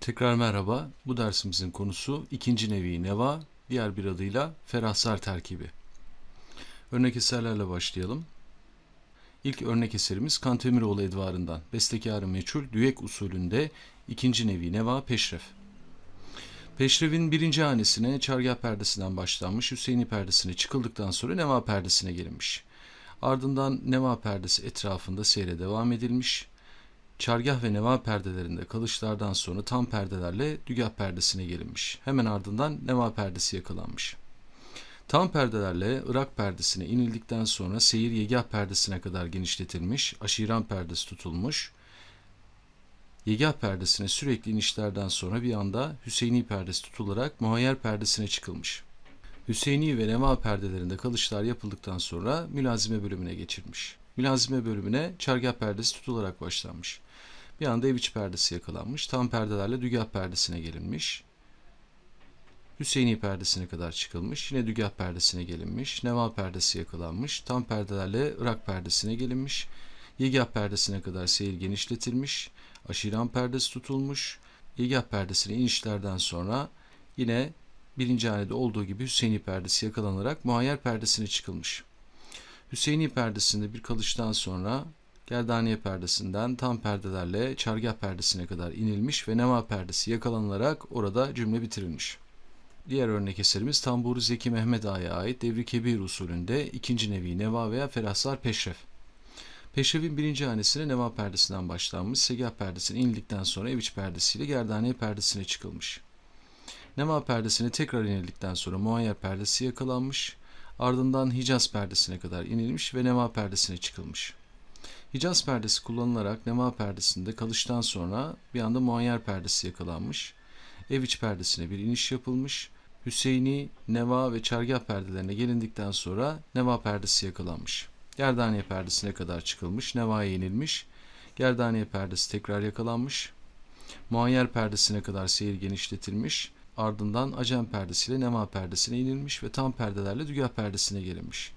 Tekrar merhaba. Bu dersimizin konusu ikinci nevi neva, diğer bir adıyla ferahsar terkibi. Örnek eserlerle başlayalım. İlk örnek eserimiz Kantemiroğlu Edvarı'ndan bestekarı meçhul düek usulünde ikinci nevi neva peşref. Peşrevin birinci hanesine çargah perdesinden başlanmış, Hüseyini perdesine çıkıldıktan sonra neva perdesine gelinmiş. Ardından neva perdesi etrafında seyre devam edilmiş. Çargah ve neva perdelerinde kalışlardan sonra tam perdelerle dügah perdesine gelinmiş. Hemen ardından neva perdesi yakalanmış. Tam perdelerle Irak perdesine inildikten sonra seyir yegah perdesine kadar genişletilmiş, aşiran perdesi tutulmuş. Yegah perdesine sürekli inişlerden sonra bir anda Hüseyini perdesi tutularak muhayyer perdesine çıkılmış. Hüseyini ve neva perdelerinde kalışlar yapıldıktan sonra mülazime bölümüne geçilmiş. Mülazime bölümüne çargah perdesi tutularak başlanmış. Bir anda ev içi perdesi yakalanmış. Tam perdelerle dügah perdesine gelinmiş. Hüseyini perdesine kadar çıkılmış. Yine dügah perdesine gelinmiş. Neva perdesi yakalanmış. Tam perdelerle Irak perdesine gelinmiş. Yegah perdesine kadar seyir genişletilmiş. Aşiran perdesi tutulmuş. Yegah perdesine inişlerden sonra yine birinci hanede olduğu gibi Hüseyini perdesi yakalanarak muayyer perdesine çıkılmış. Hüseyini perdesinde bir kalıştan sonra Gerdaniye perdesinden tam perdelerle çargah perdesine kadar inilmiş ve neva perdesi yakalanılarak orada cümle bitirilmiş. Diğer örnek eserimiz Tamburu Zeki Mehmet Ağa'ya ait Devri Kebir usulünde ikinci nevi neva veya ferahsar peşref. Peşrefin birinci hanesine neva perdesinden başlanmış, segah perdesine inildikten sonra ev iç perdesiyle gerdaniye perdesine çıkılmış. Neva perdesine tekrar inildikten sonra muayyer perdesi yakalanmış, ardından Hicaz perdesine kadar inilmiş ve neva perdesine çıkılmış. Hicaz perdesi kullanılarak neva perdesinde kalıştan sonra bir anda muayyer perdesi yakalanmış. Ev iç perdesine bir iniş yapılmış. Hüseyini, neva ve çargah perdelerine gelindikten sonra neva perdesi yakalanmış. Gerdaniye perdesine kadar çıkılmış, nevaya inilmiş. Gerdaniye perdesi tekrar yakalanmış. Muayyer perdesine kadar seyir genişletilmiş. Ardından acem perdesiyle neva perdesine inilmiş ve tam perdelerle dügah perdesine gelinmiş.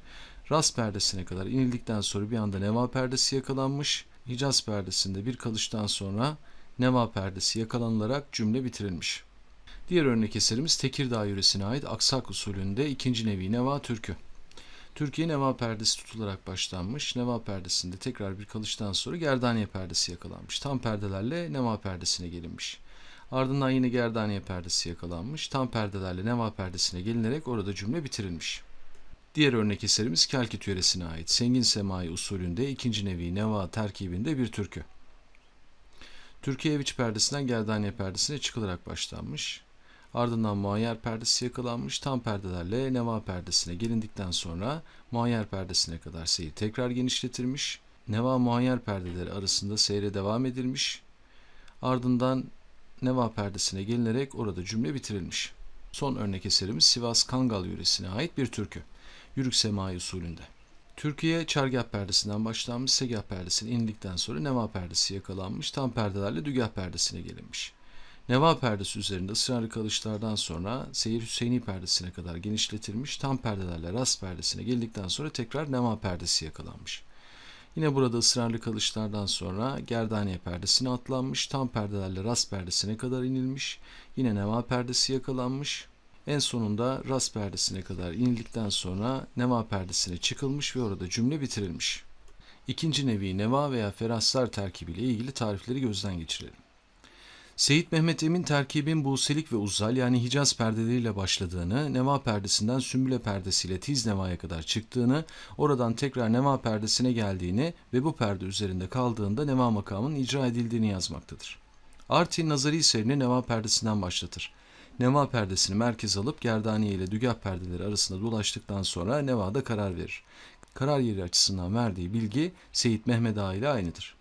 Ras perdesine kadar inildikten sonra bir anda neva perdesi yakalanmış. Hicaz perdesinde bir kalıştan sonra neva perdesi yakalanılarak cümle bitirilmiş. Diğer örnek eserimiz Tekirdağ yöresine ait aksak usulünde ikinci nevi neva türkü. Türkiye neva perdesi tutularak başlanmış. Neva perdesinde tekrar bir kalıştan sonra gerdaniye perdesi yakalanmış. Tam perdelerle neva perdesine gelinmiş. Ardından yine gerdaniye perdesi yakalanmış. Tam perdelerle neva perdesine gelinerek orada cümle bitirilmiş. Diğer örnek eserimiz Kelkit yöresine ait Sengin Semai usulünde ikinci nevi neva terkibinde bir türkü. Türkiye ev iç perdesinden gerdaniye perdesine çıkılarak başlanmış. Ardından muayyer perdesi yakalanmış. Tam perdelerle neva perdesine gelindikten sonra muayyer perdesine kadar seyir tekrar genişletilmiş. Neva muayyer perdeleri arasında seyre devam edilmiş. Ardından neva perdesine gelinerek orada cümle bitirilmiş. Son örnek eserimiz Sivas Kangal yöresine ait bir türkü. Yürük semai usulünde. Türkiye çargah perdesinden başlanmış, segah perdesine indikten sonra neva perdesi yakalanmış, tam perdelerle dügah perdesine gelinmiş. Neva perdesi üzerinde ısrarlı kalışlardan sonra seyir Hüseyini perdesine kadar genişletilmiş, tam perdelerle rast perdesine geldikten sonra tekrar neva perdesi yakalanmış. Yine burada ısrarlı kalışlardan sonra gerdaniye perdesine atlanmış, tam perdelerle rast perdesine kadar inilmiş, yine neva perdesi yakalanmış, en sonunda ras perdesine kadar inildikten sonra neva perdesine çıkılmış ve orada cümle bitirilmiş. İkinci nevi neva veya ferahsar terkibiyle ilgili tarifleri gözden geçirelim. Seyit Mehmet Emin terkibin buselik ve uzal yani Hicaz perdeleriyle başladığını, neva perdesinden sümbüle perdesiyle tiz nevaya kadar çıktığını, oradan tekrar neva perdesine geldiğini ve bu perde üzerinde kaldığında neva makamının icra edildiğini yazmaktadır. Artin nazari serini neva perdesinden başlatır. Neva perdesini merkez alıp gerdaniye ile dügah perdeleri arasında dolaştıktan sonra Neva'da karar verir. Karar yeri açısından verdiği bilgi Seyit Mehmet Ağa ile aynıdır.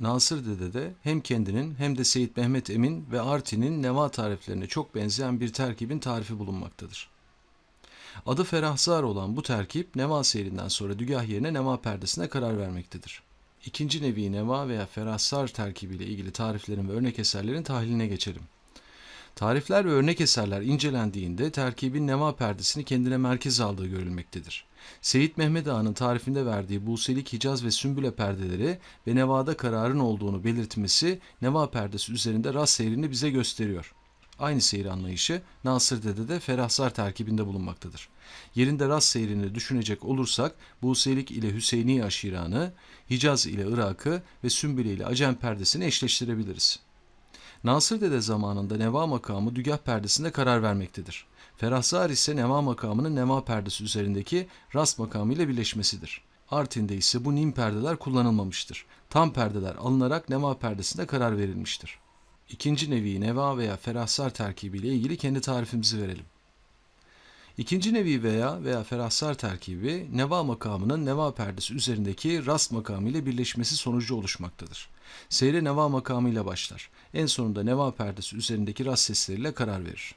Nasır Dede de hem kendinin hem de Seyit Mehmet Emin ve Artin'in Neva tariflerine çok benzeyen bir terkibin tarifi bulunmaktadır. Adı Ferahzar olan bu terkip Neva seyrinden sonra dügah yerine Neva perdesine karar vermektedir. İkinci nevi Neva veya Ferahzar terkibiyle ilgili tariflerin ve örnek eserlerin tahliline geçelim. Tarifler ve örnek eserler incelendiğinde terkibin neva perdesini kendine merkez aldığı görülmektedir. Seyit Mehmet Ağa'nın tarifinde verdiği Buselik, Hicaz ve Sümbüle perdeleri ve nevada kararın olduğunu belirtmesi neva perdesi üzerinde rast seyrini bize gösteriyor. Aynı seyir anlayışı Nasır Dede'de Ferahzar terkibinde bulunmaktadır. Yerinde rast seyrini düşünecek olursak Buselik ile Hüseyini aşiranı, Hicaz ile Irak'ı ve Sümbüle ile Acem perdesini eşleştirebiliriz. Nasır Dede zamanında neva makamı dügah perdesinde karar vermektedir. Ferahzar ise neva makamının neva perdesi üzerindeki rast makamı ile birleşmesidir. Artin'de ise bu nim perdeler kullanılmamıştır. Tam perdeler alınarak neva perdesinde karar verilmiştir. İkinci nevi neva veya ferahsar terkibi ile ilgili kendi tarifimizi verelim. İkinci nevi veya veya ferahsar terkibi neva makamının neva perdesi üzerindeki rast makamı ile birleşmesi sonucu oluşmaktadır. Seyre neva makamı ile başlar. En sonunda neva perdesi üzerindeki rast sesleriyle karar verir.